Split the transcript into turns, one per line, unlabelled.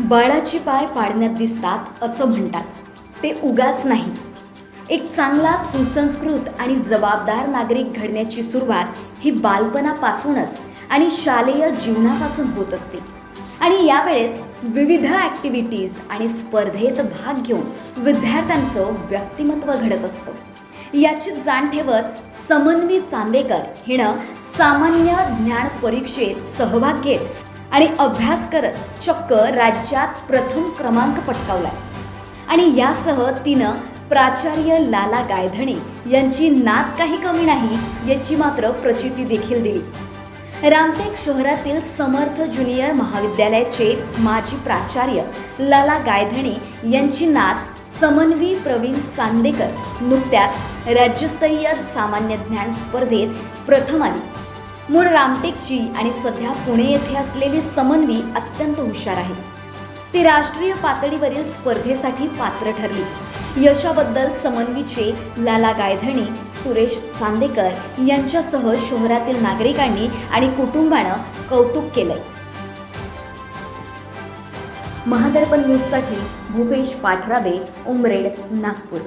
बाळाची पाय पाडण्यात दिसतात असं म्हणतात. ते उगाच नाही. एक चांगला सुसंस्कृत आणि जबाबदार नागरिक घडण्याची सुरुवात ही बालपणापासूनच आणि शालेय जीवनापासून होत असते. आणि यावेळेस विविध ॲक्टिव्हिटीज आणि स्पर्धेत भाग घेऊन विद्यार्थ्यांचं व्यक्तिमत्व घडत असतं. याची जाण ठेवत समन्वी चांदेकर हिनं सामान्य ज्ञान परीक्षेत सहभाग घेत आणि अभ्यास करत चक्क राज्यात प्रथम क्रमांक पटकावलाय. आणि यासह तिनं प्राचार्य लाला गायधणी यांची नात काही कमी नाही याची मात्र प्रचिती देखील दिली. रामटेक शहरातील समर्थ ज्युनियर महाविद्यालयाचे माजी प्राचार्य लाला गायधणी यांची नात समन्वी प्रवीण चांदेकर नुकत्याच राज्यस्तरीय सामान्य ज्ञान स्पर्धेत प्रथम आली. मूळ रामटेकची आणि सध्या पुणे येथे असलेली समन्वी अत्यंत हुशार आहे. ती राष्ट्रीय पातळीवरील स्पर्धेसाठी पात्र ठरली. यशाबद्दल समन्वीचे लाला गायधणी सुरेश चांदेकर यांच्यासह शहरातील नागरिकांनी आणि कुटुंबानं कौतुक केलंय. महादर्पण न्यूजसाठी भूपेश पाठराबे उमरेड नागपूर.